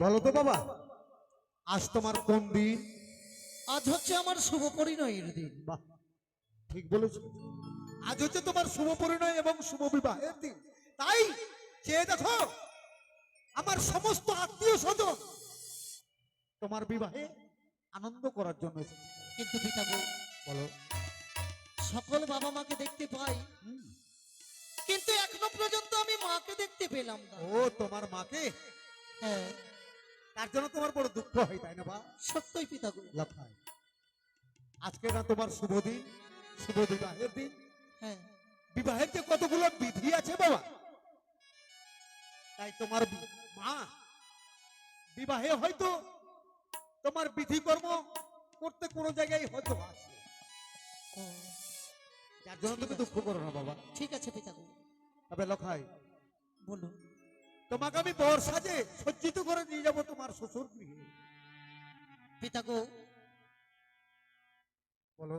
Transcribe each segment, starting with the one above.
বলো তো বাবা। আজ তোমার কোন দিন? আজ হচ্ছে আমার শুভ পরিণয়ের দিন। বাহ ঠিক বলেছ। আজ হচ্ছে তোমার শুভ পরিণয় এবং শুভ বিবাহের দিন। তাই চেয়ে দেখো আমার সমস্ত আত্মীয় স্বজন তোমার বিবাহে আনন্দ করার জন্য এসেছে। কিন্তু পিতা গো বলো। সকল বাবা মাকে দেখতে পাই। হুম। কিন্তু এখনও পর্যন্ত আমি মাকে দেখতে পেলাম না। ও তোমার মাকে? হ্যাঁ। তার জন্য তোমার বড় দুঃখ হয় তাই না বা? সত্যই পিতা গো আজকে না তোমার শুভ দিন শুভ বিবাহের দিন। হ্যাঁ। বিবাহের যে কতগুলো বিধি আছে বাবা? তাই তোমার মা বিবাহে হয়তো তোমার বিধি কর্ম করতে কোনো জায়গায় হয়তো ও, যার জন্য তুমি দুঃখ করো না বাবা। ঠিক আছে পিতা তবে লখাই বলুন। তোমাকে আমি বর সাজে সজ্জিত করে নিয়ে যাব তোমার শ্বশুর গৃহে। পিতা গো বলো।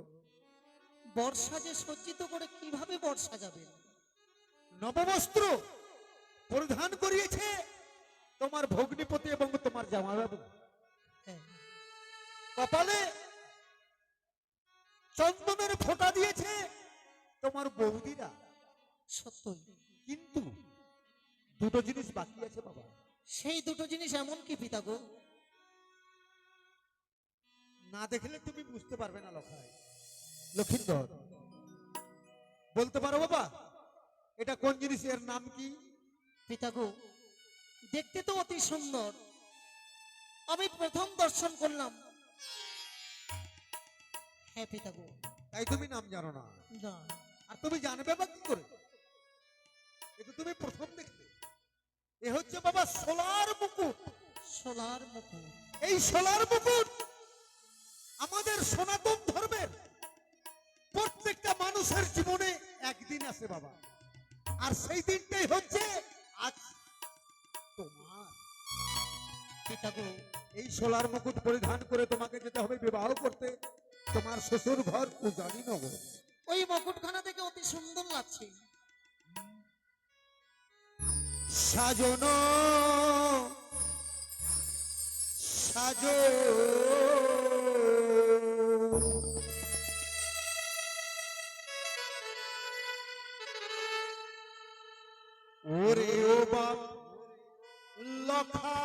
বর্ষা যে সজ্জিত করে কীভাবে বর্ষা যাবে নববস্ত্র পরিধান করিয়েছে তোমার ভগ্নিপতি এবং তোমার জামাইবাবু। হ্যাঁ। কপালে চন্দনের ফোঁটা দিয়েছে তোমার বৌদিরা। সত্যই। কিন্তু দুটো জিনিস বাকি আছে বাবা। সেই দুটো জিনিস এমন কি পিতা গো? না দেখলে তুমি বুঝতে পারবে না লখাই লক্ষিন্দর বলতে পারো বাবা এটা কোন জিনিস এর নাম কি? পিতা গো দেখতে তো অতি সুন্দর। আমি প্রথম দর্শন করলাম। হ্যাঁ পিতা গো। তাই তুমি নাম জানো না। না। আর তুমি জানবে বা কি করে? এটা তুমি প্রথম দেখলে। এ হচ্ছে বাবা সোলার মুকুট। সোলার মুকুট। এই সোলার মুকুট আমাদের সনাতন ধর্মের প্রত্যেকটা মানুষের জীবনে একদিন আসে বাবা। আর সেই দিনটাই হচ্ছে আজ তোমার। পিতা গো এই সোলার মুকুট পরিধান করে তোমাকে যেতে হবে বিবাহ করতে। তোমার শ্বশুর ঘর উজানি নগর। ওই মুকুটখানা দেখে অতি সুন্দর লাগছে। সাজন সাজো ওরে ও বাপ লখা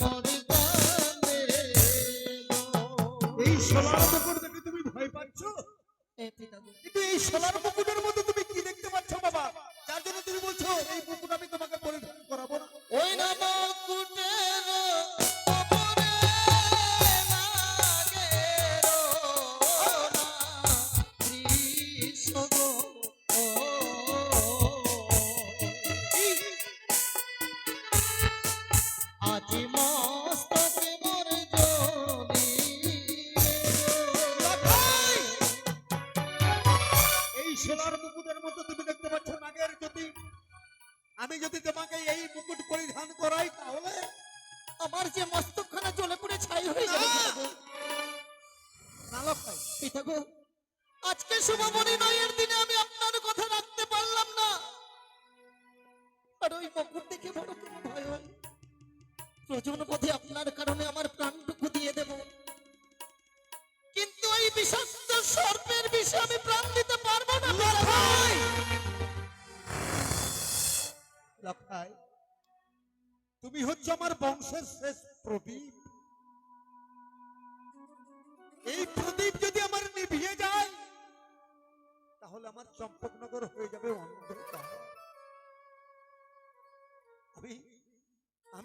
মরে কান্দে গো। এই সোলার মুকুট দেখে তুমি ভয় পাচ্ছ সোলার মুকুটের প্রয়োজন বোধে আপনার কারণে আমার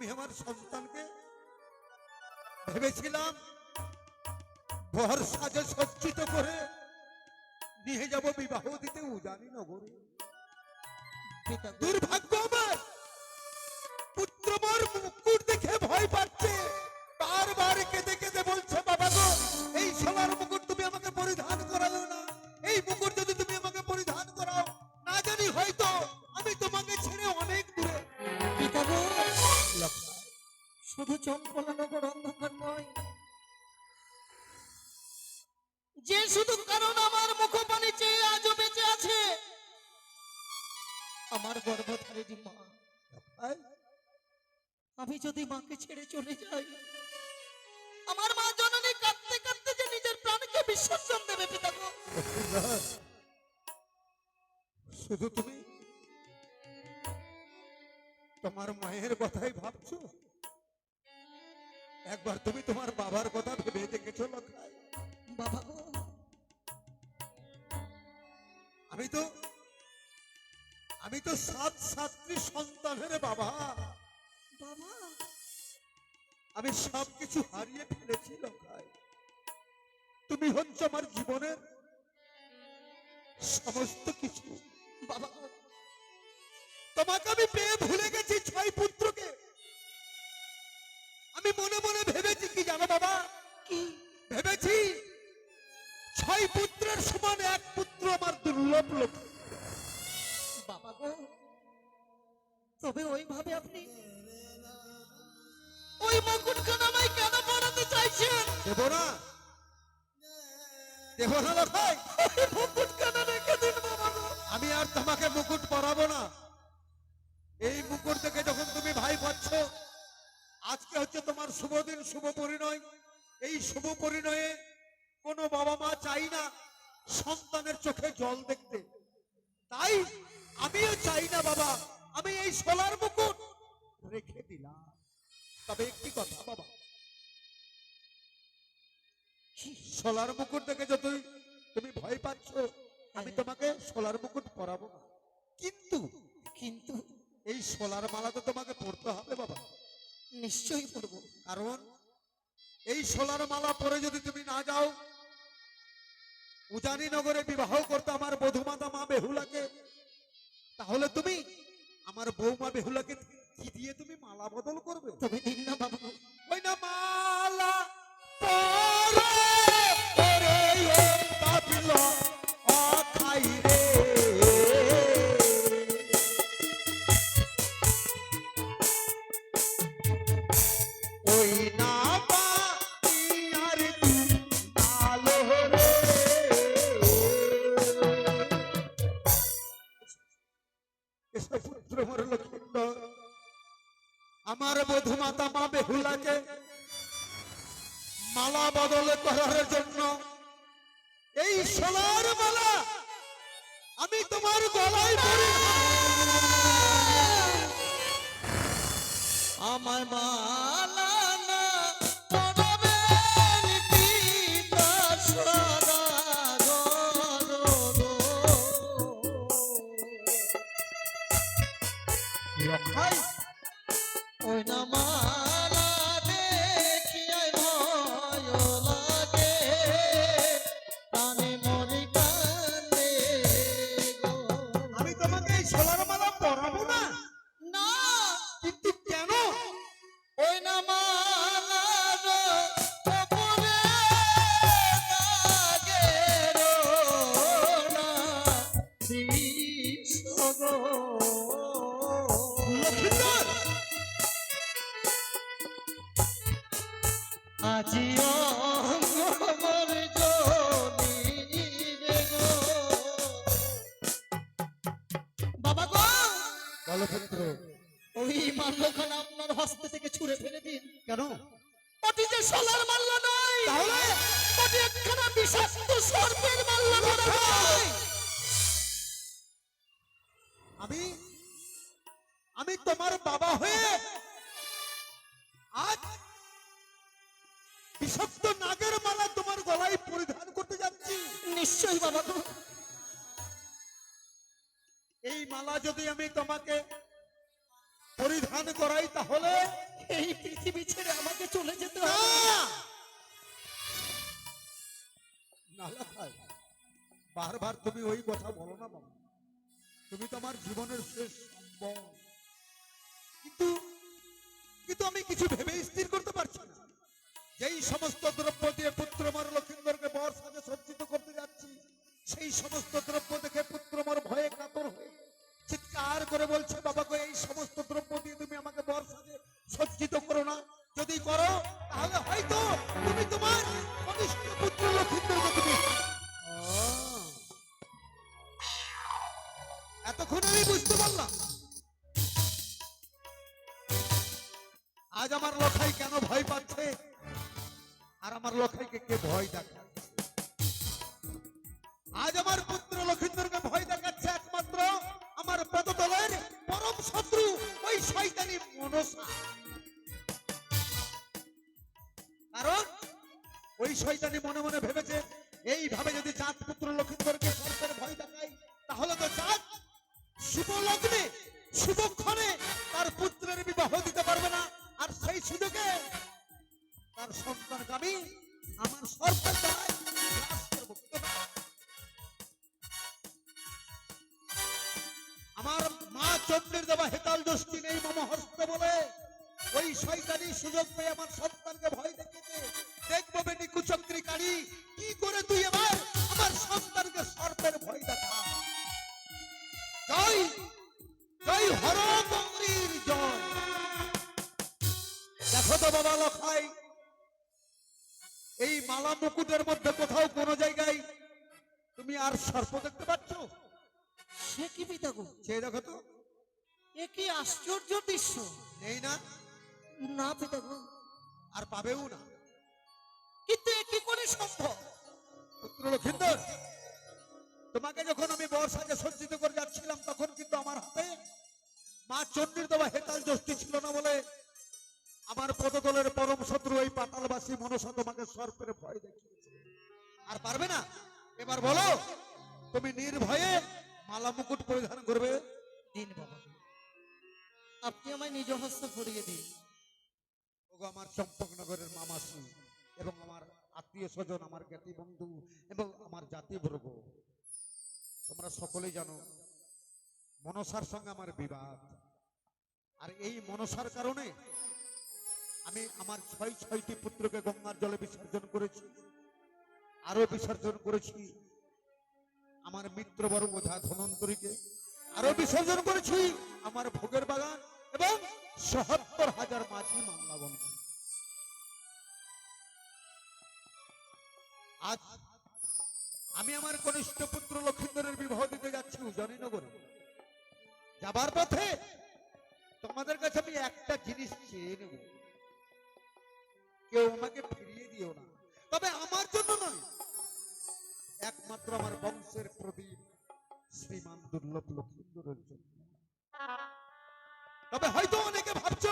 আমি আমার সন্তানকে ভেবেছিলাম ঘর সাজে সজ্জিত করে নিয়ে যাব বিবাহ দিতে উজানি নগরে দুর্ভাগ্য আমার পুত্র মোর মুকুট দেখে ভয় পাচ্ছে। বারবার কেঁদে কেঁদে বলছে, বাবা গো, এই সোনার মুকুট তুমি আমাকে পরিধান করাও না। এই মুকুট যে শুধু কারণ আমার মুখপানে চেয়ে আজও বেঁচে আছে আমার গর্ভধারিণী মা। আমি যদি মাকে ছেড়ে চলে যাই আমার মা জননী কাঁদতে কাঁদতে যে নিজের প্রাণকে বিসর্জন দেবে শুধু তুমি তোমার মায়ের কথাই ভাবছ? একবার তুমি তোমার বাবার কথা ভেবে দেখেছ লক্ষাই বাবা গো। আমি তো আমি তো সাত সাতটি সন্তানের বাবা। বাবা। আমি সবকিছু হারিয়ে ফেলেছি লকাই তুমি হচ্ছে আমার জীবনের সমস্ত কিছু দেব না লখাই ওই রেখে দিন আমি আর তোমাকে মুকুট পরাবো না। এই মুকুট থেকে যখন তুমি ভাই পাচ্ছ, আজকে হচ্ছে তোমার শুভ দিন, শুভ পরিণয়। এই শুভ পরিণয়ে কোনো বাবা মা চাই না সন্তানের চোখে জল দেখতে। তাই আমিও চাই না বাবা, আমি এই সোলার মুকুট রেখে দিলাম। তবে একটি কথা বাবা সোলার মুকুট দেখে যদি তুমি ভয় পাচ্ছ আমি তোমাকে সোলার মুকুট পরাবো না। কিন্তু কিন্তু? এই সোলার মালা তো তোমাকে পড়তে হবে বাবা। নিশ্চয়ই পড়ব কারণ এই সোলার মালা পরে যদি তুমি না যাও উজানি নগরে বিবাহ করতে আমার বধুমাতা মা বেহুলাকে তাহলে তুমি আমার বৌমা বেহুলাকে কি দিয়ে তুমি মালা বদল করবে? তবে দিন মালা বদল করার জন্য পুত্র ওই মাল্যখানা আপনার হস্তে থেকে ছুঁড়ে ফেলে দিন। কেন? ওটি যে সোলার মাল্য নয় তাহলে? ওটি একখানা বিষাক্ত সর্পের মাল্য আমি আমি তোমার বাবা হয়ে আজ বিষাক্ত নাগের মালা তোমার গলায় পরিধান করতে যাচ্ছি। নিশ্চয়ই বাবা এই মালা যদি আমি তোমাকে পরিধান করাই তাহলে এই পৃথিবী ছেড়ে আমাকে চলে যেতে হবে। বারবার তুমি ওই কথা বলো না বাবা। তুমি তো আমার জীবনের শেষ সম্বল কিন্তু কিন্তু আমি কিছু ভেবে স্থির করতে পারছি না। যেই সমস্ত দ্রব্য দিয়ে পুত্র আমার লক্ষিন্দরকে বর সাজে সজ্জিত করতে যাচ্ছি সেই সমস্ত দ্রব্য করে বলছে বাবা গো এই সমস্ত দ্রব্য দিয়ে তুমি আমাকে বর সাজে, সজ্জিত করো না। যদি করো, তাহলে হয়তো তুমি তোমার পুত্র তুমি এতক্ষণ আমি বুঝতে পারলাম। আজ আমার লখাই কেন ভয় পাচ্ছে? আর আমার লখাইকে কে ভয় দেখাচ্ছে? আজ আমার পুত্র লক্ষিন্দরকে ভয় শত্রু, ওই শয়তানি মনসা। কারণ ওই শয়তানি মনে মনে ভেবেছে, এইভাবে যদি চাঁদ পুত্র লক্ষিন্দরকে সর্পের ভয় দেখায়, তাহলে তো চাঁদ শুভ লগ্নে শুভক্ষণে তার পুত্রের বিবাহ দিতে পারবে না। আর সেই সুযোগে তার সন্তানকে আমি আমার সরকার দ্বারাই দোষটি নেই মম হস্ত বলে। ওই শয়তানি সুযোগ পেয়ে আমার সন্তানকে ভয় দেখিয়েছে দেখব বেটি কুচক্রি কারি কি করে তুই এবার আমার সন্তানকে সর্পের ভয় দেখা? জয় জয় হর জয়। দেখো তো বাবা লখাই এই মালা মুকুটের মধ্যে কোথাও কোন জায়গায় তুমি আর সর্প দেখতে পাচ্ছ? সে কি পিতা গো? সে দেখো তো। এ কি আশ্চর্য দৃশ্য? নেই না। না পিতা আর পাবেও না। কিন্তু এ কি করে সম্ভব? পুত্র লক্ষিন্দর তোমাকে যখন আমি বর্ষাকে সজ্জিত করে যাচ্ছিলাম তখন কিন্তু আমার হাতে মা চণ্ডীর দেওয়া হেতাল যষ্টি ছিল না বলে আমার পদতলের পরম শত্রু এই পাতালবাসী মনসা তোমাকে সর্পের ভয় দেখিয়েছে। আর পারবে না? এবার বলো তুমি নির্ভয়ে মালা মুকুট পরিধান করবে? দিন বাবা আপনি আমায় নিজ হস্তে পড়িয়ে দিন। ওগো আমার চম্পকনগরের মামাসি এবং আমার আত্মীয় স্বজন, আমার জ্ঞাতি বন্ধু এবং আমার জাতিবর্গ তোমরা সকলেই জানো, মনসার সঙ্গে আমার বিবাদ। আর এই মনসার কারণে আমি আমার ছয় ছয়টি পুত্রকে গঙ্গার জলে বিসর্জন করেছি আরও বিসর্জন করেছি, আমার মিত্র বড় ওঝা ধনন্তরীকে। আরও বিসর্জন করেছি আমার ভোগের বাগান এবং সহাত্তর হাজার মাঝি মামলা বন্ধ। আজ আমি আমার কনিষ্ঠ পুত্র লক্ষিন্দরের বিবাহ দিতে যাচ্ছি উজনীনগরে। যাবার পথে তোমাদের কাছে আমি একটা জিনিস চেয়ে নেব। কেউ আমাকে ফিরিয়ে দিও না। তবে আমার জন্য নয়, একমাত্র আমার বংশের প্রদীপ। শ্রীমান দুর্লভ লক্ষিন্দরের জন্য। তবে হয়তো অনেকে ভাবছ